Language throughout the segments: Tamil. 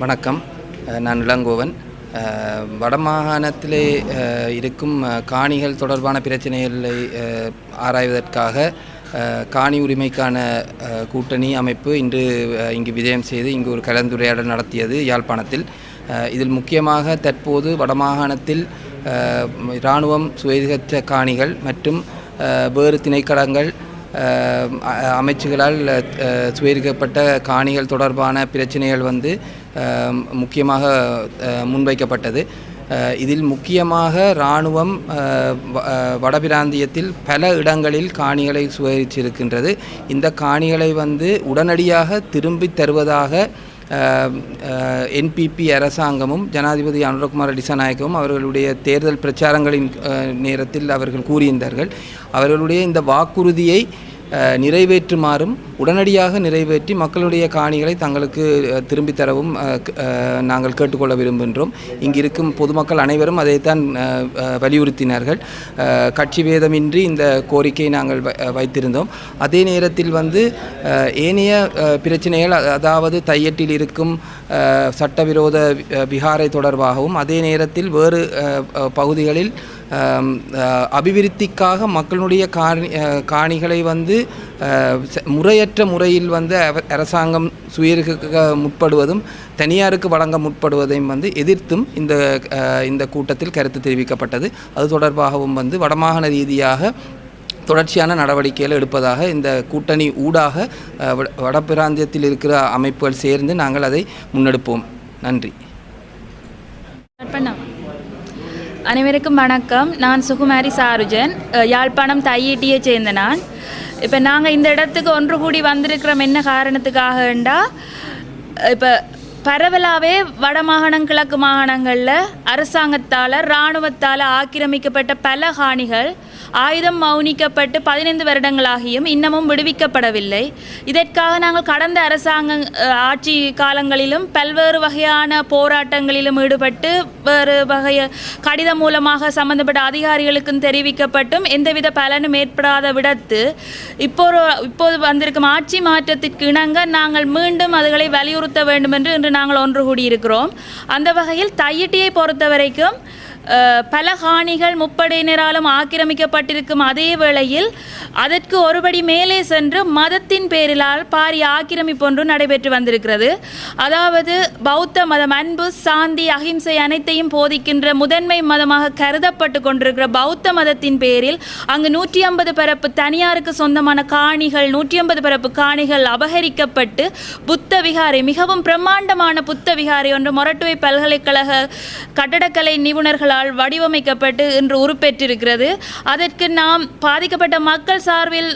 வணக்கம். நான் இளங்கோவன். வடமாகாணத்திலே இருக்கும் காணிகள் தொடர்பான பிரச்சனைகளை ஆராய்வதற்காக காணி உரிமைக்கான கூட்டணி அமைப்பு இன்று இங்கு விஜயம் செய்து இங்கு ஒரு கலந்துரையாடல் நடத்தியது யாழ்ப்பாணத்தில். இதில் முக்கியமாக தற்போது வடமாகாணத்தில் இராணுவம் சுயதிகற்ற காணிகள் மற்றும் வேறு திணைக்களங்கள் அமைச்சுகளால் சுயரிக்கப்பட்ட காணிகள் தொடர்பான பிரச்சனைகள் வந்து முக்கியமாக முன்வைக்கப்பட்டது. இதில் முக்கியமாக இராணுவம் வ- வடபிராந்தியத்தில் பல இடங்களில் காணிகளை சுவரிச்சிருக்கின்றது. இந்த காணிகளை வந்து உடனடியாக திரும்பித் தருவதாக என்பிபி அரசாங்கமும் ஜனாதிபதி அனுரகுமார் டிசநாயகவும் அவர்களுடைய தேர்தல் பிரச்சாரங்களின் நேரத்தில் அவர்கள் கூறியிருந்தார்கள். அவர்களுடைய இந்த வாக்குறுதியை நிறைவேற்றுமாறும் உடனடியாக நிறைவேற்றி மக்களுடைய காணிகளை தங்களுக்கு திரும்பி திரும்பித் தரவும் நாங்கள் கேட்டுக்கொள்ள விரும்புகின்றோம். இங்கு இருக்கும் பொதுமக்கள் அனைவரும் அதைத்தான் வலியுறுத்தினார்கள். கட்சி பேதமின்றி இந்த கோரிக்கையை நாங்கள் வ- வைத்திருந்தோம். அதே நேரத்தில் வந்து ஏனைய பிரச்சனைகள் அதாவது தையட்டில் இருக்கும் சட்டவிரோத விகாரை தொடர்பாகவும் அதே நேரத்தில் வேறு பகுதிகளில் அபிவிருத்திக்காக மக்களுடைய காணி காணிகளை வந்து முறையற்ற முறையில் வந்து அரசாங்கம் சுயருக்கு முற்படுவதும் தனியாருக்கு வழங்க முற்படுவதையும் வந்து எதிர்த்தும் இந்த இந்த கூட்டத்தில் கருத்து தெரிவிக்கப்பட்டது. அது தொடர்பாகவும் வந்து வடமாகாண ரீதியாக தொடர்ச்சியான நடவடிக்கைகள் எடுப்பதாக இந்த கூட்டணி ஊடாக வட- வடபிராந்தியத்தில் இருக்கிற அமைப்புகள் சேர்ந்து நாங்கள் அதை முன்னெடுப்போம். நன்றி. பண்ணா அனைவருக்கும் வணக்கம். நான் சுகுமாரி சாருஜன். யாழ்ப்பாணம் தையீட்டியை சேர்ந்த நான். இப்போ நாங்கள் இந்த இடத்துக்கு ஒன்று கூடி வந்திருக்கிறோம். என்ன காரணத்துக்காகண்டா இப்போ பரவலாகவே வடமாகாணம் கிழக்கு மாகாணங்களில் அரசாங்கத்தால் இராணுவத்தால் ஆக்கிரமிக்கப்பட்ட பல காணிகள் ஆயுதம் மௌனிக்கப்பட்டு பதினைந்து வருடங்களாகியும் இன்னமும் விடுவிக்கப்படவில்லை. இதற்காக நாங்கள் கடந்த அரசாங்க ஆட்சி காலங்களிலும் பல்வேறு வகையான போராட்டங்களிலும் ஈடுபட்டு வேறு வகைய கடிதம் மூலமாக சம்பந்தப்பட்ட அதிகாரிகளுக்கும் தெரிவிக்கப்பட்டும் எந்தவித பலனும் ஏற்படாத விடத்து இப்போ இப்போது வந்திருக்கும் ஆட்சி மாற்றத்திற்கு இணங்க நாங்கள் மீண்டும் அதுகளை வலியுறுத்த வேண்டும் என்று இன்று நாங்கள் ஒன்று கூடியிருக்கிறோம். அந்த வகையில் தையிட்டியை பொறுத்த வரைக்கும் பல காணிகள் முப்படையினராலும் ஆக்கிரமிக்கப்பட்டிருக்கும் அதே வேளையில் அதற்கு ஒருபடி மேலே சென்று மதத்தின் பேரிலால் பாரிய ஆக்கிரமிப்பு ஒன்று நடைபெற்று வந்திருக்கிறது. அதாவது பௌத்த மதம் அன்பு சாந்தி அகிம்சை அனைத்தையும் போதிக்கின்ற முதன்மை மதமாக கருதப்பட்டு கொண்டிருக்கிற பௌத்த மதத்தின் பேரில் அங்கு நூற்றி ஐம்பது பரப்பு தனியாருக்கு சொந்தமான காணிகள் நூற்றி ஐம்பது பரப்பு காணிகள் அபகரிக்கப்பட்டு புத்த விகாரை மிகவும் பிரம்மாண்டமான புத்த விகாரை ஒன்று மொரட்டுவை பல்கலைக்கழக கட்டடக்கலை நிபுணர்களால் வடிவமைக்கப்பட்டு இன்று உருப்பெற்றிருக்கிறது. அதற்கு நாம் பாதிக்கப்பட்ட மக்கள் சார்பில்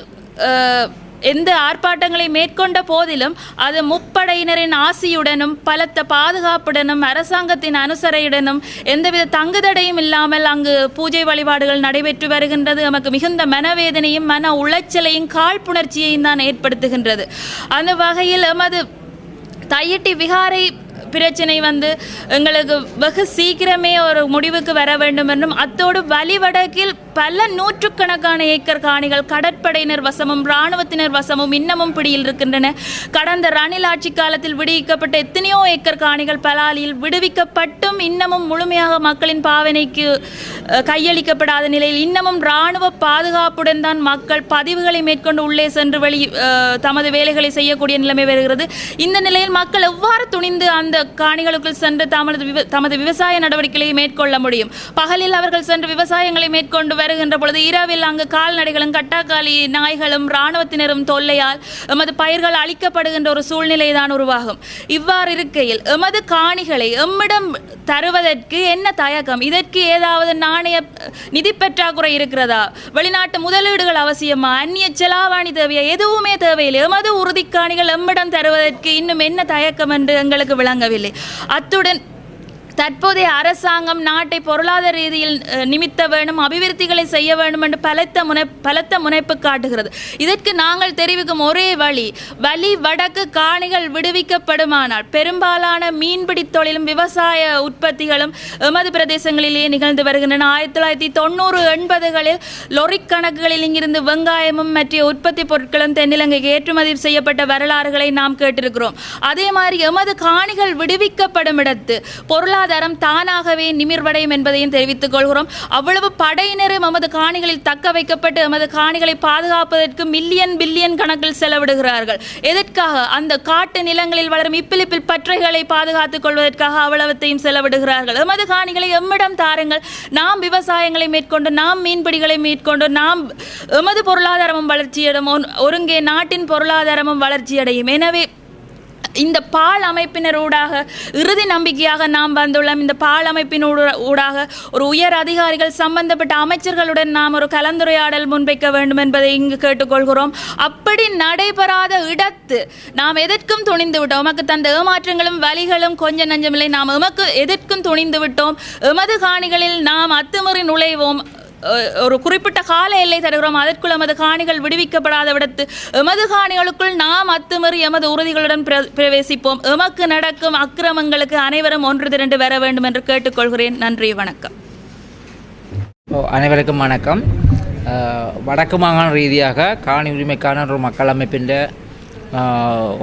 எந்த ஆர்ப்பாட்டங்களை மேற்கொண்ட போதிலும் அது முப்படையினரின் ஆசியுடனும் பலத்த பாதுகாப்புடனும் அரசாங்கத்தின் அனுசரையுடனும் எந்தவித தங்குதடையும் இல்லாமல் அங்கு பூஜை வழிபாடுகள் நடைபெற்று வருகின்றது. நமக்கு மிகுந்த மனவேதனையும் மன உளைச்சலையும் காழ்ப்புணர்ச்சியையும் தான் ஏற்படுத்துகின்றது. அந்த வகையில் எமது தையிட்டி விகாரை பிரச்சனை வந்து எங்களுக்கு வெகு சீக்கிரமே ஒரு முடிவுக்கு வர வேண்டும் என்றும் அத்தோடு வழிவடக்கில் பல நூற்றுக்கணக்கான ஏக்கர் காணிகள் கடற்படையினர் வசமும் இராணுவத்தினர் வசமும் இன்னமும் பிடியில் இருக்கின்றன. கடந்த ரணில் ஆட்சி காலத்தில் விடுவிக்கப்பட்ட எத்தனையோ ஏக்கர் காணிகள் பலாலியில் விடுவிக்கப்பட்டும் இன்னமும் முழுமையாக மக்களின் பாவனைக்கு கையளிக்கப்படாத நிலையில் இன்னமும் இராணுவ பாதுகாப்புடன் தான் மக்கள் பதிவுகளை மேற்கொண்டு உள்ளே சென்று வெளி தமது வேலைகளை செய்யக்கூடிய நிலைமை வருகிறது. இந்த நிலையில் மக்கள் எவ்வாறு துணிந்து அந்த காணிகளுக்குள் சென்று தமது தமது விவசாய நடவடிக்கைகளை மேற்கொள்ள முடியும். பகலில் அவர்கள் சென்று விவசாயங்களை மேற்கொண்டு வருகின்ற பொழுது இரவில் அங்கு கால்நடைகளும் கட்டாக்காலி நாய்களும் இராணுவத்தினரும் தொல்லையால் எமது பயிர்கள் அழிக்கப்படுகின்ற ஒரு சூழ்நிலை தான் உருவாகும். இவ்வாறு இருக்கையில் எமது காணிகளை எம்மிடம் தருவதற்கு என்ன தயக்கம்? இதற்கு ஏதாவது நாணய நிதி பற்றாக்குறை இருக்கிறதா? வெளிநாட்டு முதலீடுகள் அவசியமா? அந்நிய செலாவணி தேவையா? எதுவுமே தேவையில்லை. எமது உறுதிக்காணிகள் எம்மிடம் தருவதற்கு இன்னும் என்ன தயக்கம் என்று எங்களுக்கு விளங்கவில்லை. அத்துடன் தற்போதைய அரசாங்கம் நாட்டை பொருளாதார ரீதியில் நிமித்த வேண்டும் அபிவிருத்திகளை செய்ய வேண்டும் என்று பலத்த முனை பலத்த முனைப்பு காட்டுகிறது. இதற்கு நாங்கள் தெரிவிக்கும் ஒரே வழி வலி வடக்கு காணிகள் விடுவிக்கப்படுமானால் பெரும்பாலான மீன்பிடி தொழிலும் விவசாய உற்பத்திகளும் எமது பிரதேசங்களிலேயே நிகழ்ந்து வருகின்றன. ஆயிரத்தி தொள்ளாயிரத்தி தொண்ணூறு எண்பதுகளில் லொரி கணக்குகளில் இங்கிருந்து வெங்காயமும் மற்ற உற்பத்தி பொருட்களும் தென்னிலங்கைக்கு ஏற்றுமதி செய்யப்பட்ட வரலாறுகளை நாம் கேட்டிருக்கிறோம். அதே மாதிரி எமது காணிகள் விடுவிக்கப்படும் இடத்து பொருளாதாரம் தானாகவே நிமிர்வடையும் என்பதையும் தெரிவித்துக் கொள்கிறோம். அவ்வளவு படையினரும் எமது காணிகளில் தக்க வைக்கப்பட்டு எமது காணிகளை பாதுகாப்பதற்கு மில்லியன் பில்லியன் கணக்கில் செலவிடுகிறார்கள். எதற்காக? அந்த காட்டு நிலங்களில் வளரும் இப்பிலிப்பில் பற்றைகளை பாதுகாத்துக் கொள்வதற்காக அவ்வளவத்தையும் செலவிடுகிறார்கள். எமது காணிகளை எம்மிடம் தாருங்கள். நாம் விவசாயங்களை மேற்கொண்டு நாம் மீன்பிடிகளை மேற்கொண்டு நாம் எமது பொருளாதாரமும் வளர்ச்சியடையும். ஒருங்கே நாட்டின் பொருளாதாரமும் வளர்ச்சியடையும். எனவே இந்த பால் அமைப்பினர் ஊடாக இறுதி நம்பிக்கையாக நாம் வந்துள்ளோம். இந்த பால் அமைப்பின் ஊடாக ஒரு உயர் அதிகாரிகள் சம்பந்தப்பட்ட அமைச்சர்களுடன் நாம் ஒரு கலந்துரையாடல் முன்வைக்க வேண்டும் என்பதை இங்கு கேட்டுக்கொள்கிறோம். அப்படி நடைபெறாத இடத்து நாம் எதற்கும் துணிந்து விட்டோம். உமக்கு தந்த ஏமாற்றங்களும் வலிகளும் கொஞ்சம் நஞ்சமில்லை. நாம் எமக்கு எதற்கும் துணிந்து விட்டோம். எமது காணிகளில் நாம் அத்துமுறை நுழைவோம். ஒரு குறிப்பிட்ட கால எல்லை தருகிறோம். அதற்குள் எமது காணிகள் விடுவிக்கப்படாத விடத்து எமது காணிகளுக்குள் நாம் அத்துமறி எமது உறுதிகளுடன் பிர- பிரவேசிப்போம். எமக்கு நடக்கும் அக்கிரமங்களுக்கு அனைவரும் ஒன்று திரண்டு வர வேண்டும் என்று கேட்டுக்கொள்கிறேன். நன்றி வணக்கம். ஓ, அனைவருக்கும் வணக்கம். வடக்கு மாகாண ரீதியாக காணி உரிமைக்கான ஒரு மக்கள் அமைப்பின்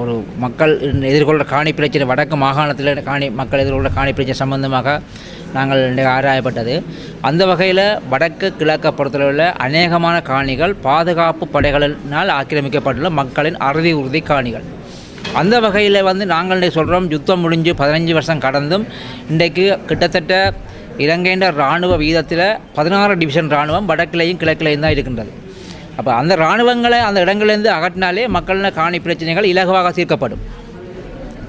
ஒரு மக்கள் எதிர்கொள்கிற காணி பிரச்சனை வடக்கு மாகாணத்தில் காணி மக்கள் எதிர்கொள்கிற காணி பிரச்சனை சம்பந்தமாக நாங்கள் ஆராயப்பட்டது. அந்த வகையில் வடக்கு கிழக்கு பொறுத்தளவில் அநேகமான காணிகள் பாதுகாப்பு படைகளினால் ஆக்கிரமிக்கப்பட்டுள்ள மக்களின் அறுதி உறுதி காணிகள். அந்த வகையில் வந்து நாங்கள் சொல்கிறோம் யுத்தம் முடிஞ்சு பதினஞ்சு வருஷம் கடந்தும் இன்றைக்கு கிட்டத்தட்ட இலங்கையின் இராணுவ வீதத்தில் பதினாறு டிவிஷன் இராணுவம் வடக்கிலையும் கிழக்கிலையும் தான் இருக்கின்றது. அப்போ அந்த இராணுவங்களை அந்த இடங்களிலிருந்து அகற்றினாலே மக்களின் காணி பிரச்சனைகள் இலகுவாக தீர்க்கப்படும்.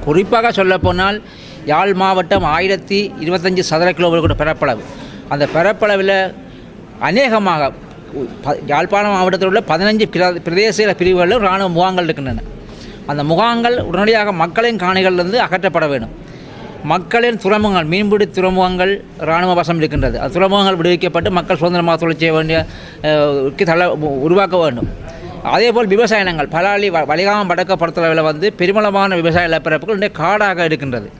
குறிப்பாக சொல்லப்போனால் யாழ் மாவட்டம் ஆயிரத்தி இருபத்தஞ்சி சதுர கிலோமீட்டர் பரப்பளவு. அந்த பரப்பளவில் அநேகமாக யாழ்ப்பாணம் மாவட்டத்தில் உள்ள பதினஞ்சு பிரதேச பிரிவுகளிலும் இராணுவ முகாங்கள் இருக்கின்றன. அந்த முகாங்கள் உடனடியாக மக்களின் காணிகளிலிருந்து அகற்றப்பட வேண்டும். மக்களின் துறைமுகங்கள் மீன்பிடி துறைமுகங்கள் இராணுவ வசம் இருக்கின்றது. அது துறைமுகங்கள் விடுவிக்கப்பட்டு மக்கள் சுதந்திரமாக தொழில் செய்ய வேண்டிய அஹ், தள்ள உருவாக்க வேண்டும். அதேபோல் விவசாய நிலங்கள் பலாலி வ- வலிகாமம் வடக்க பொறுத்தளவில் வந்து பெருமளவான விவசாய நிலப்பரப்புகள் இன்றைய காடாக இருக்கின்றது.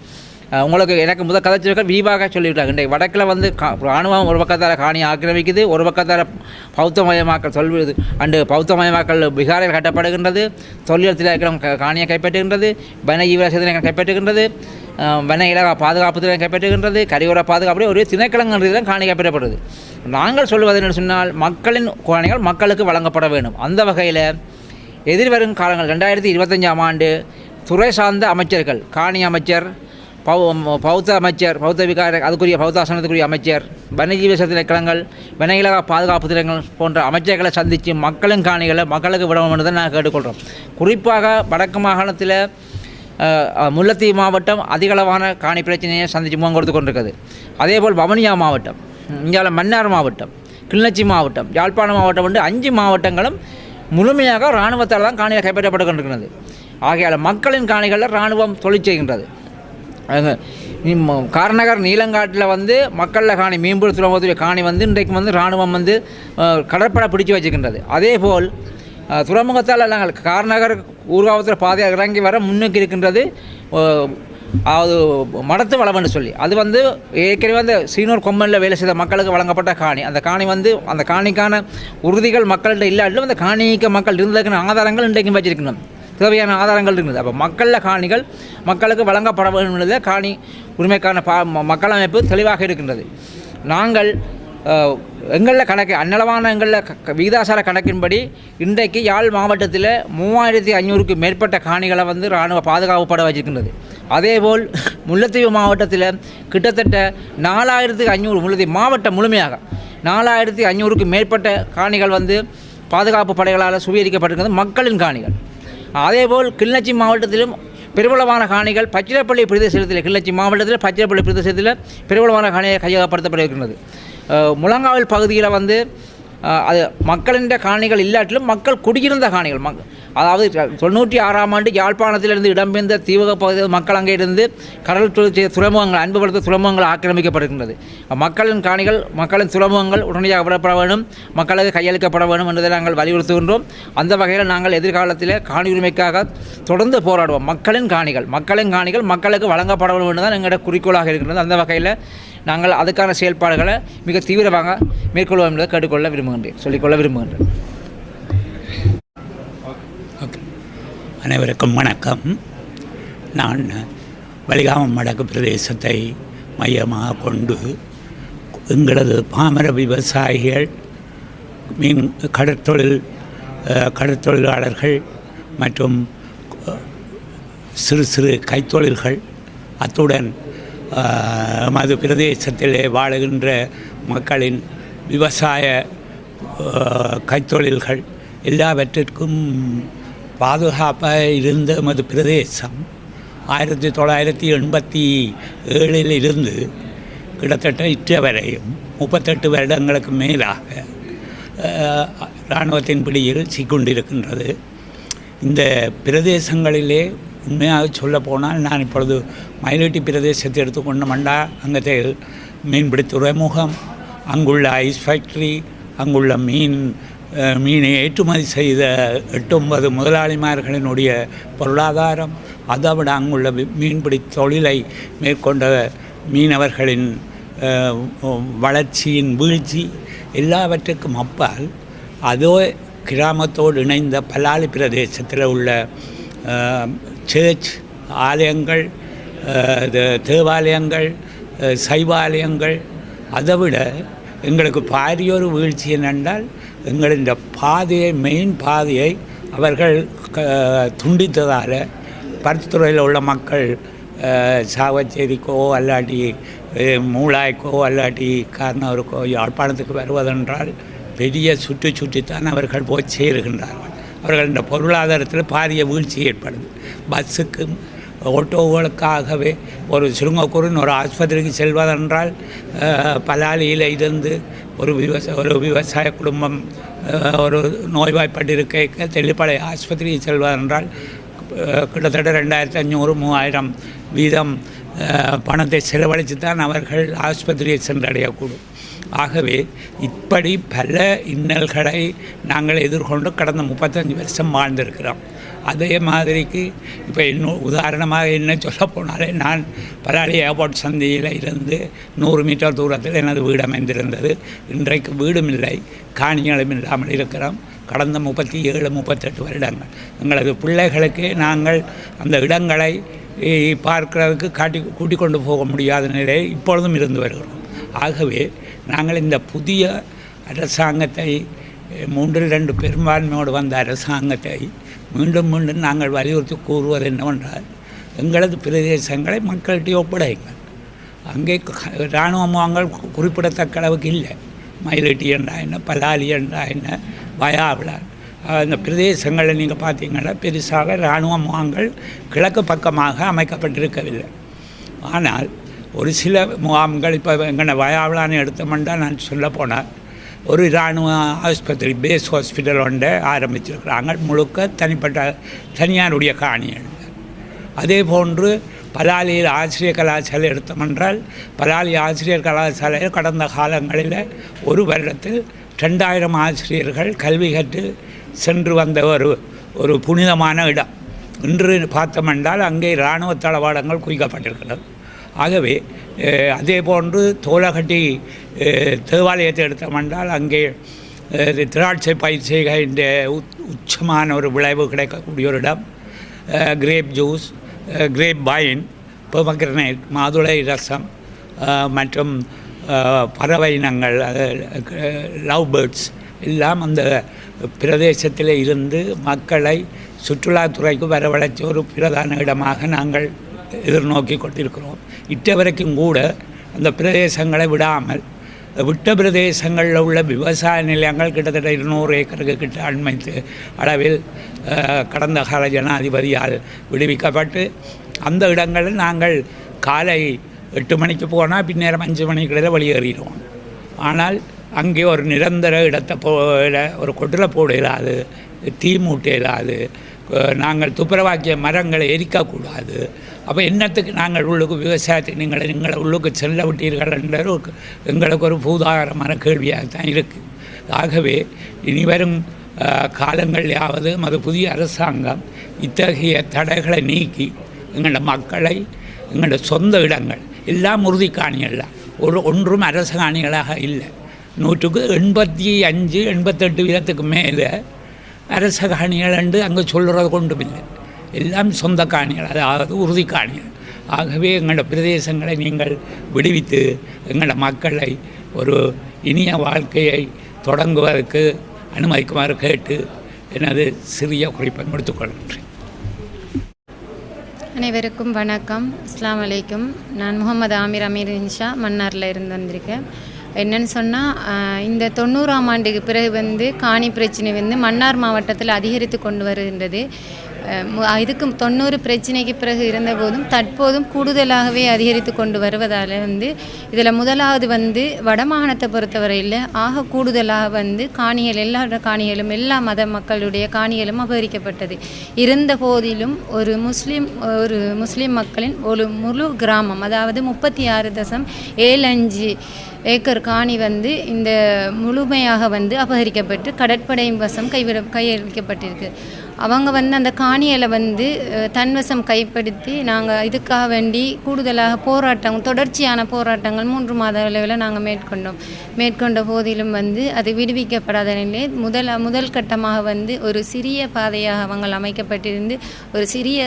உங்களுக்கு எனக்கு முதல் கதைச்சிருக்க விரிவாக சொல்லிவிட்டாங்க இன்றைக்கு வடக்கில் வந்து கா இராணுவம் ஒரு பக்கத்தால் காணி ஆக்கிரமிக்குது ஒரு பக்கத்தால் பௌத்தமயமாக்கல் சொல்வது அண்டு பௌத்தமயமாக்கல் பீகாரில் கட்டப்படுகின்றது தொழில் திரைக்களம் காணியை கைப்பற்றுகின்றது வன சேதனை கைப்பற்றுகின்றது வன இலக பாதுகாப்பு திறன் கைப்பற்றுகின்றது கரையோர பாதுகாப்பு ஒரே திணைக்களங்கள் தான் காணி கைப்பற்றப்படுது. நாங்கள் சொல்வது என்று சொன்னால் மக்களின் காணிகள் மக்களுக்கு வழங்கப்பட வேண்டும். அந்த வகையில் எதிர்வரும் காலங்கள் ரெண்டாயிரத்தி இருபத்தஞ்சாம் ஆண்டு துறை சார்ந்த அமைச்சர்கள் காணி அமைச்சர் பௌத்த அமைச்சர் பௌத்த விகார அதுக்குரிய பௌத்தாசனத்துக்குரிய அமைச்சர் வனஜீவ திணைக்களங்கள் வன பாதுகாப்பு திட்டங்கள் போன்ற அமைச்சர்களை சந்தித்து மக்களின் காணிகளை மக்களுக்கு விட என்று நான் கேட்டுக்கொள்கிறோம் குறிப்பாக வடக்கு மாகாணத்தில் அஹ், முல்லைத்தீவு மாவட்டம் அதிகளவான காணி பிரச்சனையை சந்தித்து முகம் கொடுத்து கொண்டிருக்குது அதேபோல் வவுனியா மாவட்டம் இந்தியாவில் மன்னார் மாவட்டம் கிளிநொச்சி மாவட்டம் யாழ்ப்பாணம் மாவட்டம் வந்து அஞ்சு மாவட்டங்களும் முழுமையாக இராணுவத்தால் தான் காணிகள் கைப்பற்றப்பட்டு கொண்டிருக்கிறது. ஆகையால் மக்களின் காணிகளில் இராணுவம் தொழில் செய்கின்றது. அங்க நீலங்காட்டில் வந்து மக்களில் காணி மீன்பிடி துறைமுகத்துடைய காணி வந்து இன்றைக்கு வந்து இராணுவம் வந்து கடற்படை பிடிச்சு வச்சுக்கின்றது அதேபோல் போல் துறைமுகத்தால் நாங்கள் கார்நகர் ஊர்காவத்தில் பாதையாக இறங்கி வர முன்னுக்கு இருக்கின்றது அது மடத்து வளம்னு சொல்லி. அது வந்து ஏற்கனவே அந்த சீனூர் கொம்மனில் வேலை செய்த மக்களுக்கு வழங்கப்பட்ட காணி. அந்த காணி வந்து அந்த காணிக்கான உறுதிகள் மக்கள்கிட்ட இல்லாட்டிலும் அந்த காணிக்க மக்கள் இருந்ததுக்கான ஆதாரங்கள் இன்றைக்கும் வச்சிருக்கணும் தேவையான ஆதாரங்கள் இருக்குது. அப்போ மக்களில் காணிகள் மக்களுக்கு வழங்கப்பட வேண்டும் என்பதில் காணி உரிமைக்கான பா ம- மக்கள் அமைப்பு தெளிவாக இருக்கின்றது. நாங்கள் எங்களில் கணக்கு அன்னளவான எங்களில் க- விகிதாசார கணக்கின்படி இன்றைக்கு யாழ் மாவட்டத்தில் மூவாயிரத்தி ஐநூறுக்கு மேற்பட்ட காணிகளை வந்து இராணுவ பாதுகாப்பு பட வச்சிருக்கின்றது. அதேபோல் முல்லைத்தீவு மாவட்டத்தில் கிட்டத்தட்ட நாலாயிரத்துக்கு ஐநூறு முல்லைத்தீவு மாவட்டம் முழுமையாக நாலாயிரத்தி ஐநூறுக்கு மேற்பட்ட காணிகள் வந்து பாதுகாப்பு படைகளால் சுவீகரிக்கப்பட்டிருக்கிறது மக்களின் காணிகள். அதேபோல் கிளிநொச்சி மாவட்டத்திலும் பிரபலமான காணிகள் பச்சிரப்பள்ளி பிரதேசத்தில் கிளிநொச்சி மாவட்டத்தில் பச்சிரப்பள்ளி பிரதேசத்தில் பிரபலமான காணிகள் கையகப்படுத்தப்படுகின்றது முழங்காவில் பகுதியில் வந்து அது மக்களின் காணிகள் இல்லாட்டிலும் மக்கள் குடியிருந்த காணிகள் மக் அதாவது தொண்ணூற்றி ஆறாம் ஆண்டு யாழ்ப்பாணத்திலிருந்து இடம்பெயர்ந்த தீவக பகுதி மக்கள் அங்கே இருந்து கடல் தொழில் துறைமுகங்கள் அன்புபடுத்த துறைமுகங்கள் ஆக்கிரமிக்கப்படுகின்றது. மக்களின் காணிகள் மக்களின் துறைமுகங்கள் உடனடியாக விடப்பட வேண்டும் மக்களுக்கு கையளிக்கப்பட வேண்டும் என்பதை நாங்கள் வலியுறுத்துகின்றோம். அந்த வகையில் நாங்கள் எதிர்காலத்தில் காணி உரிமைக்காக தொடர்ந்து போராடுவோம். மக்களின் காணிகள் மக்களின் காணிகள் மக்களுக்கு வழங்கப்பட வேண்டும் தான் எங்களோட குறிக்கோளாக இருக்கின்றது. அந்த வகையில் நாங்கள் அதுக்கான செயல்பாடுகளை மிக தீவிரமாக மேற்கொள்வோம் என்பதை கேட்டுக்கொள்ள விரும்புகின்றேன் சொல்லிக்கொள்ள விரும்புகின்றேன். அனைவருக்கும் வணக்கம். நான் வலிகாமம் வடக்கு பிரதேசத்தை மையமாக கொண்டு எங்களது பாமர விவசாயிகள் மீன் கடற்தொழில் கடற்தொழிலாளர்கள் மற்றும் சிறு சிறு கைத்தொழில்கள் அத்துடன் மது பிரதேசத்திலே வாழுகின்ற மக்களின் விவசாய கைத்தொழில்கள் எல்லாவற்றிற்கும் பாதுகாப்பாக இருந்த எமது பிரதேசம் ஆயிரத்தி தொள்ளாயிரத்தி எண்பத்தி ஏழில் இருந்து கிட்டத்தட்ட இற்ற வரையும் முப்பத்தெட்டு வருடங்களுக்கு மேலாக இராணுவத்தின் பிடியில் சிக்கொண்டிருக்கின்றது இந்த பிரதேசங்களிலே உண்மையாக சொல்ல போனால் நான் இப்பொழுது மயிலட்டி பிரதேசத்தை எடுத்துக்கொண்டோம்டா அங்கே மீன்பிடி துறைமுகம் அங்குள்ள ஐஸ் ஃபேக்ட்ரி அங்குள்ள மீன் மீனை ஏற்றுமதி செய்த எட்டு ஒன்பது முதலாளிமார்களினுடைய பொருளாதாரம் அதை விட அங்குள்ள மீன்பிடி தொழிலை மேற்கொண்ட மீனவர்களின் வளர்ச்சியின் வீழ்ச்சி எல்லாவற்றுக்கும் அப்பால் அதோ கிராமத்தோடு இணைந்த பல்லாளி பிரதேசத்தில் உள்ள சேர்ச் சர்ச் ஆலயங்கள் தேவாலயங்கள் சைவாலயங்கள் அதை விட எங்களுக்கு பாரியொரு வீழ்ச்சி என்னென்றால் எங்கள் இந்த பாதையை மெயின் பாதையை அவர்கள் க துண்டித்ததால் பருத்துறையில் உள்ள மக்கள் சாவச்சேரிக்கோ அல்லாட்டி மூளாய்க்கோ அல்லாட்டி கார்னவருக்கோ யாழ்ப்பாணத்துக்கு வருவதென்றால் பெரிய சுற்றி சுற்றித்தான் அவர்கள் போய் சேருகின்றார்கள். அவர்கள் இந்த பொருளாதாரத்தில் பாரிய வீழ்ச்சி ஏற்படுது. பஸ்ஸுக்கும் ஓட்டோவுகளுக்காகவே ஒரு சுருங்கக்கூறின் ஒரு ஆஸ்பத்திரிக்கு செல்வதென்றால் பலாலியில் இருந்து ஒரு விவசாய ஒரு விவசாய குடும்பம் ஒரு நோய்வாய்ப்பட்டிருக்க தெளிப்படை ஆஸ்பத்திரிக்கு செல்வதென்றால் கிட்டத்தட்ட ரெண்டாயிரத்தி அஞ்சூறு மூவாயிரம் வீதம் பணத்தை செலவழித்து தான் அவர்கள் ஆஸ்பத்திரியை சென்றடையக்கூடும். ஆகவே இப்படி பல இன்னல்களை நாங்கள் எதிர்கொண்டு கடந்த முப்பத்தஞ்சு வருஷம் வாழ்ந்திருக்கிறோம். அதே மாதிரிக்கு இப்போ இன்னும் உதாரணமாக என்ன சொல்ல போனாலே நான் பராளி ஏர்போர்ட் சந்தியில் இருந்து நூறு மீட்டர் தூரத்தில் எனது வீடு அமைந்திருந்தது. இன்றைக்கு வீடும் இல்லை காணிகளும் இல்லாமல் இருக்கிறோம். கடந்த முப்பத்தி ஏழு முப்பத்தெட்டு வருடங்கள். எங்களது பிள்ளைகளுக்கு நாங்கள் அந்த இடங்களை பார்க்கிறதுக்கு காட்டி கூட்டிக் கொண்டு போக முடியாத நிலை இப்பொழுதும் இருந்து வருகிறோம். ஆகவே நாங்கள் இந்த புதிய அரசாங்கத்தை மூன்றில் ரெண்டு பெரும்பான்மையோடு வந்த அரசாங்கத்தை மீண்டும் மீண்டும் நாங்கள் வலியுறுத்தி கூறுவது என்னவென்றால் எங்களது பிரதேசங்களை மக்கள்கிட்ட ஒப்படைங்கள் அங்கே க- இராணுவ குறிப்பிடத்தக்க அளவுக்கு இல்லை. மயிலட்டி என்றா என்ன பலாலி என்றா என்ன வயாவிளார் அந்த பிரதேசங்களில் நீங்கள் பார்த்தீங்கன்னா பெருசாக இராணுவ முகாங்கள் கிழக்கு பக்கமாக அமைக்கப்பட்டிருக்கவில்லை. ஆனால் ஒரு சில முகாம்கள் இப்போ எங்கன்னா வயாவிலான்னு எடுத்தோம்னா நான் சொல்ல போனால் ஒரு இராணுவ ஆஸ்பத்திரி பேஸ் ஹாஸ்பிட்டல் ஒன்றை ஆரம்பிச்சிருக்கிறாங்க. முழுக்க தனிப்பட்ட தனியாருடைய காணிகள். அதே போன்று பலாலியில் ஆசிரியர் கலாசாலை எடுத்தோமென்றால் பலாலி ஆசிரியர் கலாசாலையில் கடந்த காலங்களில் ஒரு வருடத்தில் ரெண்டாயிரம் ஆசிரியர்கள் கல்வி கற்று சென்று வந்த ஒரு ஒரு புனிதமான இடம். இன்று பார்த்தோமென்றால் அங்கே இராணுவ தளவாடங்கள் குவிக்கப்பட்டிருக்கிறது. ஆகவே அதே போன்று தோலகட்டி தேவாலயத்தை எடுத்தோமென்றால் அங்கே திராட்சை பயிர் செய்கின்ற உச்சமான ஒரு விளைவு கிடைக்கக்கூடிய ஒரு இடம். Grape juice grape pine pomegranate மாதுளை ரசம் மற்றும் பறவை இனங்கள் லவ் பேர்ட்ஸ் எல்லாம் அந்த பிரதேசத்தில் இருந்து மக்களை சுற்றுலாத்துறைக்கு வரவழைச்ச ஒரு பிரதான இடமாக நாங்கள் எதிர்நோக்கி கொண்டிருக்கிறோம். இட்ட வரைக்கும் கூட அந்த பிரதேசங்களை விடாமல் விட்ட பிரதேசங்களில் உள்ள விவசாய நிலையங்கள் கிட்டத்தட்ட இருநூறு ஏக்கருக்கு கிட்ட அண்மைத்து அளவில் கடந்த கால ஜனாதிபதியால் விடுவிக்கப்பட்டு அந்த இடங்களில் நாங்கள் காலை எட்டு மணிக்கு போனால் பின்னேரம் அஞ்சு மணிக்குள்ள வெளியேறிடுவோம். ஆனால் அங்கே ஒரு நிரந்தர இடத்தை போல ஒரு கொட்டில போட இல்லாது தீ மூட்டையிடாது நாங்கள் துப்புரவாக்கிய மரங்களை எரிக்கக்கூடாது அப்போ என்னத்துக்கு நாங்கள் உள்ளுக்கு விவசாயத்துக்கு நீங்கள் எங்களை உள்ளுக்கு செல்ல விட்டீர்கள் என்ற ஒரு எங்களுக்கு ஒரு பூதாகரமான கேள்வியாக தான் இருக்குது ஆகவே இனி வரும் காலங்களிலாவது மது புதிய அரசாங்கம் இத்தகைய தடைகளை நீக்கி எங்களோட மக்களை எங்களோட சொந்த இடங்கள் எல்லாம் உறுதி காணிகள் ஒரு ஒன்றும் அரச காணிகளாக இல்லை. நூற்றுக்கு எண்பத்தி அஞ்சு எண்பத்தெட்டு வீதத்துக்கு மேலே அரச காணிகள் என்று அங்கே சொல்கிறது கொண்டும் இல்லை எல்லாம் சொந்த காணிகள் அதாவது உறுதி காணிகள். ஆகவே எங்களோட பிரதேசங்களை நீங்கள் விடுவித்து எங்களோட மக்களை ஒரு இனிய வாழ்க்கையை தொடங்குவதற்கு அனுமதிக்குமாறு கேட்டு எனது சிறிய குறிப்பை முடித்துக்கொள்கின்றேன் அனைவருக்கும் வணக்கம். அஸ்ஸலாமு அலைக்கும் நான் முகமது ஆமீர் அமீர் இன்ஷா மன்னாரில் இருந்து வந்திருக்கேன். என்னன்னு சொன்னால் இந்த தொண்ணூறாம் ஆண்டுக்கு பிறகு வந்து காணி பிரச்சனை வந்து மன்னார் மாவட்டத்தில் அதிகரித்து கொண்டு வருகின்றது. இதுக்கு தொண்ணூறு பிரச்சனைக்கு பிறகு இருந்தபோதும் தற்போதும் கூடுதலாகவே அதிகரித்து கொண்டு வருவதால் வந்து இதில் முதலாவது வந்து வடமாகாணத்தை பொறுத்தவரையில் ஆக கூடுதலாக வந்து காணிகள் எல்லா காணிகளும் எல்லா மத மக்களுடைய காணிகளும் அபகரிக்கப்பட்டது. இருந்த போதிலும் ஒரு முஸ்லீம் ஒரு முஸ்லீம் மக்களின் ஒரு முழு கிராமம் அதாவது முப்பத்தி ஆறு தசம் ஏழு அஞ்சு ஏக்கர் காணி வந்து இந்த முழுமையாக வந்து அபகரிக்கப்பட்டு கடற்படை வசம் கைவிட கையளிக்கப்பட்டிருக்கு. அவங்க வந்து அந்த காணியில் வந்து தன்வசம் கைப்படுத்தி நாங்கள் இதுக்காக வேண்டி கூடுதலாக போராட்டம் தொடர்ச்சியான போராட்டங்கள் மூன்று மாத அளவில் நாங்கள் மேற்கொண்டோம். மேற்கொண்ட போதிலும் வந்து அது விடுவிக்கப்படாத நிலையில் முதல் முதல் கட்டமாக வந்து ஒரு சிறிய பாதையாக அவங்க அமைக்கப்பட்டிருந்து ஒரு சிறிய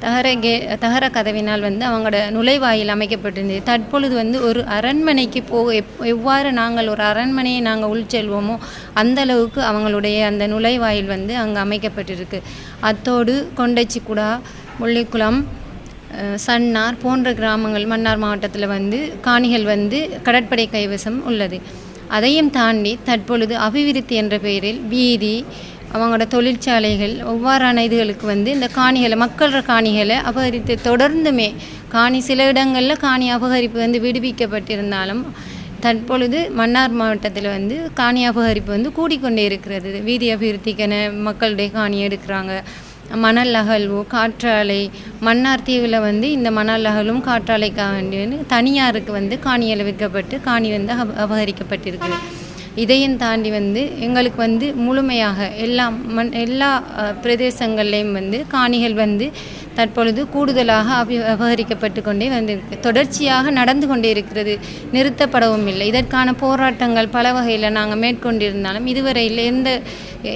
தகர கே தகர கதவினால் வந்து அவங்களோட நுழைவாயில் அமைக்கப்பட்டிருந்தது. தற்பொழுது வந்து ஒரு அரண்மனைக்கு போ எப்- எவ்வாறு நாங்கள் ஒரு அரண்மனையை நாங்கள் உள்செல்வோமோ அந்த அளவுக்கு அவங்களுடைய அந்த நுழைவாயில் வந்து அங்கே அமைக்க அமைக்கப்பட்டிருக்கு அத்தோடு கொண்டைச்சிக்குடா முள்ளிக்குளம் சன்னார் போன்ற கிராமங்கள் மன்னார் மாவட்டத்தில் வந்து காணிகள் வந்து கடற்படை கைவசம் உள்ளது. அதையும் தாண்டி தற்பொழுது அபிவிருத்தி என்ற பெயரில் வீதி அவங்களோட தொழிற்சாலைகள் ஒவ்வாறான இதுகளுக்கு வந்து இந்த காணிகளை மக்களோட காணிகளை அபகரித்து தொடர்ந்துமே காணி சில இடங்களில் காணி அபகரிப்பு வந்து விடுவிக்கப்பட்டிருந்தாலும் தற்பொழுது மன்னார் மாவட்டத்தில் வந்து காணி அபகரிப்பு வந்து கூடிக்கொண்டே இருக்கிறது. வீதி அபிவிருத்திக்கென மக்களுடைய காணி எடுக்கிறாங்க. மணல் அகழ்வு காற்றாலை மன்னார் தீவில் வந்து இந்த மணல் அகலும் காற்றாலைக்காக வேண்டி வந்து தனியாருக்கு வந்து காணியில் விற்கப்பட்டு காணி வந்து அப அபகரிக்கப்பட்டிருக்குது இதையும் தாண்டி வந்து எங்களுக்கு வந்து முழுமையாக எல்லா மண் எல்லா பிரதேசங்கள்லேயும் வந்து காணிகள் வந்து தற்பொழுது கூடுதலாக அபி அபகரிக்கப்பட்டு கொண்டே வந்திருக்கு. தொடர்ச்சியாக நடந்து கொண்டே இருக்கிறது நிறுத்தப்படவும் இல்லை. இதற்கான போராட்டங்கள் பல வகையில் நாங்கள் மேற்கொண்டிருந்தாலும் இதுவரையில் எந்த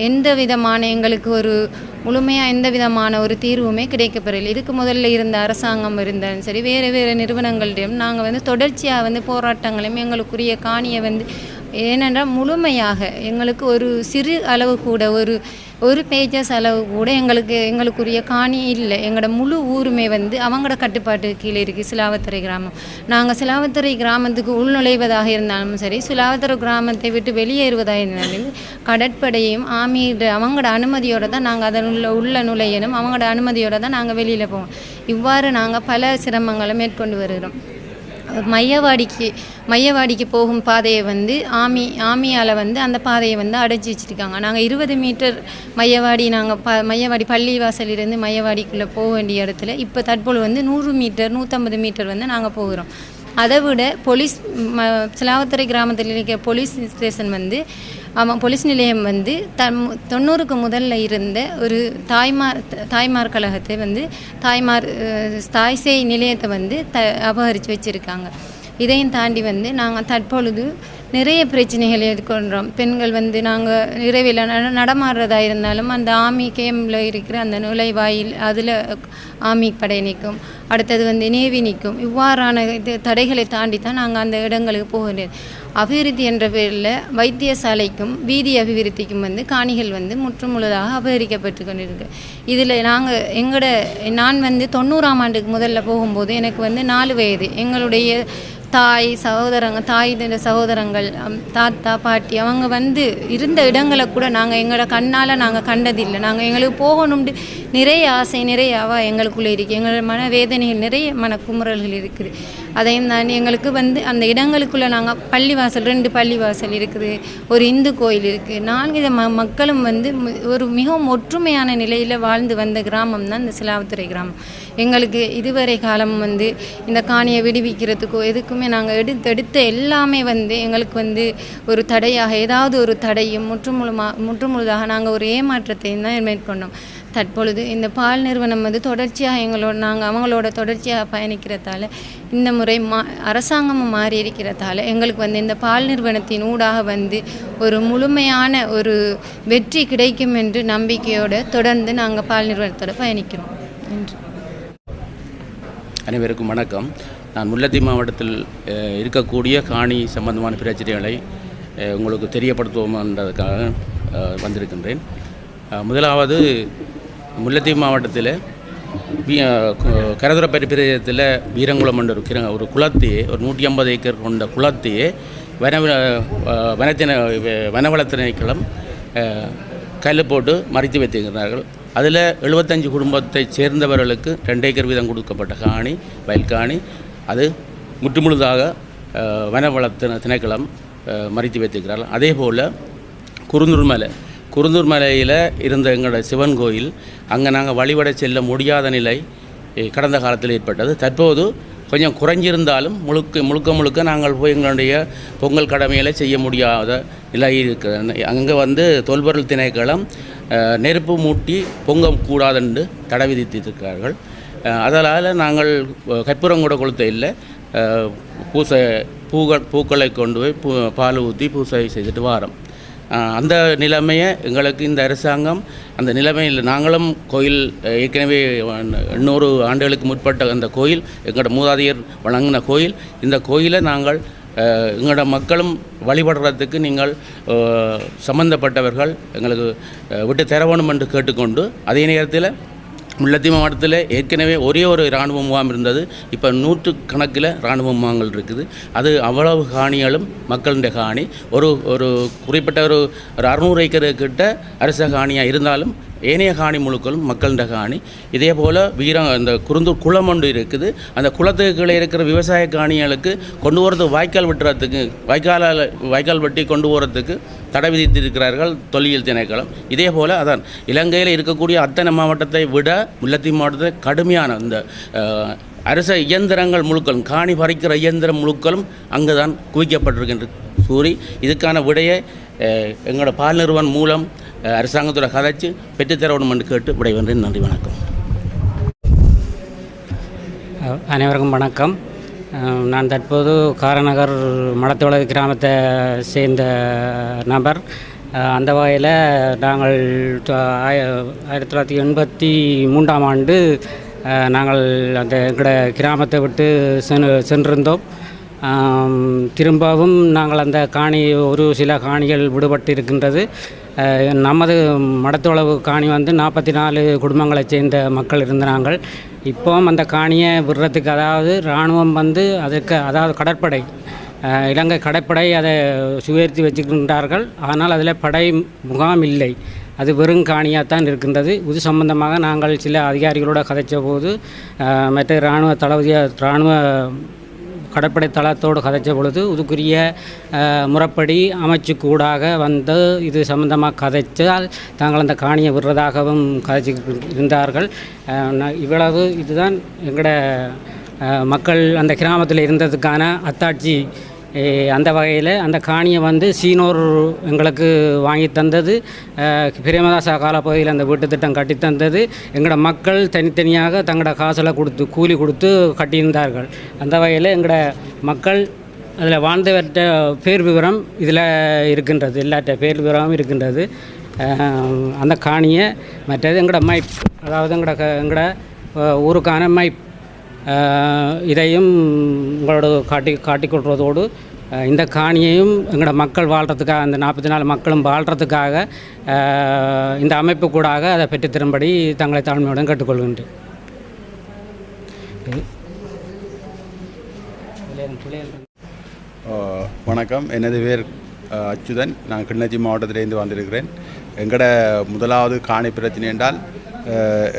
எந்த விதமான எங்களுக்கு ஒரு முழுமையாக எந்த விதமான ஒரு தீர்வுமே கிடைக்கப்பெறவில்லை. இதுக்கு முதல்ல இருந்த அரசாங்கம் இருந்தாலும் சரி வேறு வேறு நிறுவனங்களிடம் நாங்கள் வந்து தொடர்ச்சியாக வந்து போராட்டங்களையும் எங்களுக்குரிய காணியை வந்து ஏனென்றால் முழுமையாக எங்களுக்கு ஒரு சிறு அளவு கூட ஒரு ஒரு பேஜ செலவு கூட எங்களுக்கு எங்களுக்குரிய காணி இல்லை. எங்களோட முழு ஊருமே வந்து அவங்களோட கட்டுப்பாட்டு கீழே இருக்குது சிலாவத்துறை கிராமம். நாங்கள் சிலாவத்துறை கிராமத்துக்கு உள்நுழைவதாக இருந்தாலும் சரி சிலாவத்துறை கிராமத்தை விட்டு வெளியேறுவதாக இருந்தாலும் கடற்படையும் ஆமீர் அவங்களோட அனுமதியோடு தான் நாங்கள் அதன் உள்ள உள்ள நுழையணும். அவங்களோட அனுமதியோடு தான் நாங்கள் வெளியில் போவோம். இவ்வாறு நாங்கள் பல சிரமங்களை மேற்கொண்டு வருகிறோம். மையவாடிக்கு மையவாடிக்கு போகும் பாதையை வந்து ஆமி ஆமியால் வந்து அந்த பாதையை வந்து அடைச்சி வச்சுருக்காங்க. நாங்கள் இருபது மீட்டர் மையவாடி நாங்கள் ப மையவாடி பள்ளிவாசலிருந்து மையவாடிக்குள்ளே போக வேண்டிய இடத்துல இப்போ தற்பொழுது வந்து நூறு மீட்டர் நூற்றம்பது மீட்டர் வந்து நாங்கள் போகிறோம். அதை விட போலீஸ் ம சிலாவத்துறை கிராமத்தில் இருக்கிற போலீஸ் ஸ்டேஷன் வந்து ஆமாம் போலீஸ் நிலையம் வந்து தம் தொண்ணூறுக்கு முதல்ல இருந்த ஒரு தாய்மார் தாய்மார் கழகத்தை வந்து தாய்மார் தாய் சேய் நிலையத்தை வந்து த அபகரித்து வச்சுருக்காங்க. இதையும் தாண்டி வந்து நாங்கள் தற்பொழுது நிறைய பிரச்சனைகள் எதிர்கொள்கிறோம் பெண்கள் வந்து நாங்கள் இரவில் நடமாடுறதா இருந்தாலும் அந்த ஆமி கேமில் இருக்கிற அந்த நுழைவாயில் அதில் ஆமி படை நிற்கும். அடுத்தது வந்து நேவி நிற்கும். இவ்வாறான இது தடைகளை தாண்டி தான் நாங்கள் அந்த இடங்களுக்கு போகிறோம் அபிவிருத்தி என்ற பேரில் வைத்தியசாலைக்கும் வீதி அபிவிருத்திக்கும் வந்து காணிகள் வந்து முற்றுமுழுதாக அபகரிக்கப்பட்டு கொண்டிருக்கு. இதில் நாங்கள் எங்களோட நான் வந்து தொண்ணூறாம் ஆண்டுக்கு முதல்ல போகும்போது எனக்கு வந்து நாலு வயது. எங்களுடைய தாய் சகோதரங்க தாய் இந்த சகோதரங்கள் அம், தாத்தா பாட்டி அவங்க வந்து இருந்த இடங்களை கூட நாங்கள் எங்களோட கண்ணால் நாங்கள் கண்டதில்லை. நாங்கள் எங்களுக்கு போகணும்னு நிறைய ஆசை நிறைய அவா எங்களுக்குள்ளே இருக்குது எங்களோட மன வேதனை வேதனைகள் நிறைய மனக்குமுறல்கள் இருக்குது. அதையும் தான் எங்களுக்கு வந்து அந்த இடங்களுக்குள்ளே நாங்கள் பள்ளிவாசல் ரெண்டு பள்ளிவாசல் இருக்குது. ஒரு இந்து கோயில் இருக்குது நான்கு வித ம மக்களும் வந்து ஒரு மிகவும் ஒற்றுமையான நிலையில் வாழ்ந்து வந்த கிராமம் தான் இந்த சிலாவத்துறை கிராமம். எங்களுக்கு இதுவரை காலம் வந்து இந்த காணியை விடுவிக்கிறதுக்கோ எதுக்குமே நாங்கள் எடுத்து எடுத்த எல்லாமே வந்து எங்களுக்கு வந்து ஒரு தடையாக ஏதாவது ஒரு தடையும் முற்றுமுழுமா முற்றுமுழுதாக நாங்கள் ஒரு ஏமாற்றத்தையும் தான் மேற்கொண்டோம். தற்பொழுது இந்த பால் நிறுவனம் வந்து தொடர்ச்சியாக எங்களோட நாங்கள் அவங்களோட தொடர்ச்சியாக பயணிக்கிறதால இந்த முறை மா அரசாங்கமும் மாறி இருக்கிறதால எங்களுக்கு வந்து இந்த பால் நிறுவனத்தின் ஊடாக வந்து ஒரு முழுமையான ஒரு வெற்றி கிடைக்கும் என்று நம்பிக்கையோடு தொடர்ந்து நாங்கள் பால் நிறுவனத்தோட பயணிக்கிறோம். நன்றி. அனைவருக்கும் வணக்கம். நான் முல்லத்தி மாவட்டத்தில் இருக்கக்கூடிய காணி சம்பந்தமான பிரச்சனைகளை உங்களுக்கு தெரியப்படுத்துவோம் என்றதுக்காக வந்திருக்கின்றேன். முதலாவது முல்லைத்தீவு மாவட்டத்தில் கரதுரப்பரி பிரதேசத்தில் வீரங்குளம் என்ற ஒரு ஒரு குளத்தையே ஒரு நூற்றி ஐம்பது ஏக்கர் கொண்ட குளத்தையே வன வனத்தின வனவள கல் போட்டு மறைத்து வைத்திருக்கிறார்கள். அதில் எழுபத்தஞ்சு குடும்பத்தைச் சேர்ந்தவர்களுக்கு ரெண்டு ஏக்கர் வீதம் கொடுக்கப்பட்ட காணி வயல் காணி அது முற்றுமுழுதாக வனவளத்தின திணைக்களம் மறைத்து வைத்திருக்கிறார்கள். அதே போல் குறுந்தூர் மலை குருந்தூர் மலையில் இருந்த எங்களோட சிவன் கோயில் அங்கே நாங்கள் வழிபட செல்ல முடியாத நிலை கடந்த காலத்தில் ஏற்பட்டது. தற்போது கொஞ்சம் குறைஞ்சிருந்தாலும் முழுக்க முழுக்க முழுக்க நாங்கள் போய் எங்களுடைய பொங்கல் கடமைகளை செய்ய முடியாத நிலை இருக்கிறது. அங்கே வந்து தொல்பொருள் திணைக்களம் நெருப்பு மூட்டி பொங்க கூடாதென்று தடை விதித்திருக்கிறார்கள். அதனால் நாங்கள் கற்பூரங்கூட கற்பூரம் கொளுத்த இல்லை. பூசை பூக்கள் பூக்களை கொண்டு போய் பூ பால் ஊற்றி பூசை செய்துட்டு வாரோம். அந்த நிலைமையை எங்களுக்கு இந்த அரசாங்கம் அந்த நிலைமையில் நாங்களும் கோயில் ஏற்கனவே எண்ணூறு ஆண்டுகளுக்கு முற்பட்ட அந்த கோயில் எங்களோட மூதாதையர் வழங்கின கோயில் இந்த கோயிலை நாங்கள் எங்களோட மக்களும் வழிபடுறதுக்கு நீங்கள் சம்மந்தப்பட்டவர்கள் சம்பந்தப்பட்டவர்கள் எங்களுக்கு விட்டு தர வேணும் என்று கேட்டுக்கொண்டு அதே நேரத்தில் முல்லத்தி மாவட்டத்தில் ஏற்கனவே ஒரே ஒரு இராணுவ முகாம் இருந்தது. இப்போ நூற்று கணக்கில் இராணுவ முகாம்கள் இருக்குது. அது அவ்வளவு காணிகளும் மக்களுடைய காணி. ஒரு ஒரு குறிப்பிட்ட ஒரு ஒரு அறுநூறு ஏக்கர் கிட்ட அரச காணியாக இருந்தாலும் ஏனைய காணி முழுக்களும் மக்களுடைய காணி. இதே போல் வீரம் அந்த குருந்தூர் குளம் ஒன்று இருக்குது. அந்த குளத்துக்கு கீழே இருக்கிற விவசாய காணிகளுக்கு கொண்டு போகிறது வாய்க்கால் வெட்டுறதுக்கு வாய்க்காலால் வாய்க்கால் வெட்டி கொண்டு போகிறதுக்கு தடை விதித்திருக்கிறார்கள் தொல்லியல் திணைக்களம். இதே போல் அதான் இலங்கையில் இருக்கக்கூடிய அத்தனை மாவட்டத்தை விட முல்லத்தி மாவட்டத்தில் கடுமையான இந்த அரச இயந்திரங்கள் முழுக்களும் காணி பறிக்கிற இயந்திரம் முழுக்களும் அங்கே தான் குவிக்கப்பட்டிருக்கின்ற கூறி இதுக்கான விடையை எங்களோட பால் நிறுவனம் மூலம் அரசாங்கத்தோட கதைச்சு பெற்றுத்தரணும் என்று கேட்டு விடைவென்றேன் நன்றி வணக்கம். அனைவருக்கும் வணக்கம். நான் தற்போது காரநகர் மடத்தோள கிராமத்தை சேர்ந்த நபர். அந்த வகையில் நாங்கள் ஆயிரத்தி தொள்ளாயிரத்தி எண்பத்தி மூன்றாம் ஆண்டு நாங்கள் அந்த எங்களோட கிராமத்தை விட்டு சென்று சென்றிருந்தோம். திரும்பவும் நாங்கள் அந்த காணி ஒரு சில காணிகள் விடுபட்டு இருக்கின்றது நமது மடத்தொளவு காணி வந்து நாற்பத்தி நாலு குடும்பங்களைச் சேர்ந்த மக்கள் இருந்த நாங்கள் இப்போவும் அந்த காணியை விடுறதுக்கு அதாவது இராணுவம் வந்து அதற்கு அதாவது கடற்படை இலங்கை கடற்படை அதை சுயர்த்தி வச்சுக்கின்றார்கள். ஆனால் அதில் படை முகாம் இல்லை. அது வெறும் காணியாகத்தான் இருக்கின்றது. இது சம்பந்தமாக நாங்கள் சில அதிகாரிகளோடு கதைச்ச போது மற்ற இராணுவ தளபதியாக இராணுவ கடற்படை தளத்தோடு கதைச்ச பொழுது இதுக்குரிய முறைப்படி அமைச்சுக்கூடாக வந்து இது சம்பந்தமாக கதைச்சால் தாங்கள் அந்த காணியை விடுறதாகவும் கதைச்சு இருந்தார்கள் நான் இவ்வளவு இதுதான் எங்களோட மக்கள் அந்த கிராமத்தில் இருந்ததுக்கான அத்தாட்சி அந்த வகையில் அந்த காணியை வந்து சீனோர் எங்களுக்கு வாங்கி தந்தது. பிரேமதாசா காலப்பகுதியில் அந்த வீட்டு திட்டம் கட்டி தந்தது. எங்களோட மக்கள் தனித்தனியாக தங்களோட காசில் கொடுத்து கூலி கொடுத்து கட்டியிருந்தார்கள். அந்த வகையில் எங்களோட மக்கள் அதில் வாழ்ந்தவற்ற பேர் விவரம் இதில் இருக்கின்றது. எல்லாற்ற பேர் விவரமும் இருக்கின்றது. அந்த காணியை மற்றது எங்களோட மைப் அதாவது எங்களோட க- எங்களோட ஊருக்கான மைப் இதையும் உங்களோட காட்டி காட்டிக்கொள்வதோடு இந்த காணியையும் எங்களோட மக்கள் வாழ்கிறதுக்காக அந்த நாற்பத்தி நாலு மக்களும் வாழ்கிறதுக்காக இந்த அமைப்பு கூடாக அதை பெற்றுத்தரும்படி தங்களை தாழ்மையுடன் கேட்டுக்கொள்கின்றேன். வணக்கம். எனது பேர் அச்சுதன். நான் கிளிநொச்சி மாவட்டத்திலேருந்து வந்திருக்கிறேன். எங்களோட முதலாவது காணி பிரச்சனை என்றால்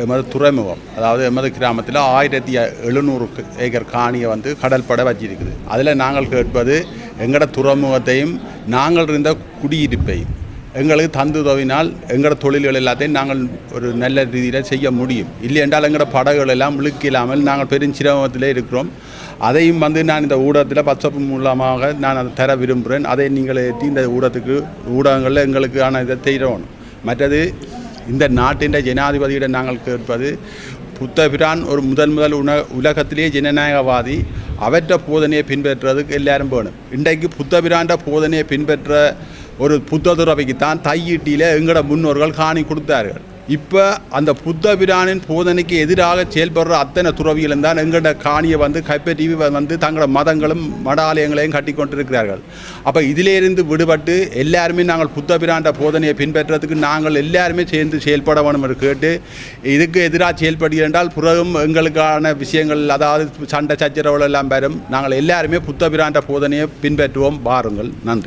எமது துறைமுகம் அதாவது எமது கிராமத்தில் ஆயிரத்தி எழுநூறு ஏக்கர் காணியை வந்து கடற்படை வச்சிருக்குது. அதில் நாங்கள் கேட்பது எங்களோட துறைமுகத்தையும் நாங்கள் இருந்த குடியிருப்பையும் எங்களுக்கு தந்து உதவினால் எங்களோட தொழில்கள் எல்லாத்தையும் நாங்கள் ஒரு நல்ல ரீதியில் செய்ய முடியும். இல்லை என்றால் எங்களோட படகுகள் எல்லாம் இல்லாமல் நாங்கள் பெருஞ்சிரமத்தில் இருக்கிறோம். அதையும் வந்து நான் இந்த ஊடகத்தில் பச்சப்பு மூலமாக நான் அதை தர விரும்புகிறேன். அதை நீங்கள் ஏற்றி இந்த ஊடகத்துக்கு ஊடகங்களில் எங்களுக்கான இதை செய்யணும். மற்றது இந்த நாட்டின் ஜனாதிபதியிடம் நாங்கள் கேட்பது புத்தபிரான் ஒரு முதல் முதல் உண உலகத்திலேயே ஜனநாயகவாதி அவற்ற போதனையை பின்பற்றுறதுக்கு எல்லாரும் வேணும். இன்றைக்கு புத்தபிராண்ட போதனையை பின்பற்ற ஒரு புத்த துறவிக்கு தான் தையீட்டியில் எங்களோட முன்னோர்கள் காணி கொடுத்தார்கள். இப்போ அந்த புத்த பிரானின் போதனைக்கு எதிராக செயல்படுற அத்தனை துறவிகளும் தான் எங்களோட காணியை வந்து கைப்பற்றி வந்து தங்களோட மதங்களும் மடாலயங்களையும் கட்டி கொண்டிருக்கிறார்கள். அப்போ இதிலேருந்து விடுபட்டு எல்லாருமே நாங்கள் புத்த பிராண்ட போதனையை பின்பற்றுறதுக்கு நாங்கள் எல்லாருமே சேர்ந்து செயல்பட வேணும் என்று கேட்டு இதுக்கு எதிராக செயல்படுகிறோம் என்றால் பிறகும் எங்களுக்கான விஷயங்கள் அதாவது சண்டை சச்சரவுகள் எல்லாம் வரும். நாங்கள் எல்லாருமே புத்த பிராண்ட போதனையை பின்பற்றுவோம். பாருங்கள் நன்றி.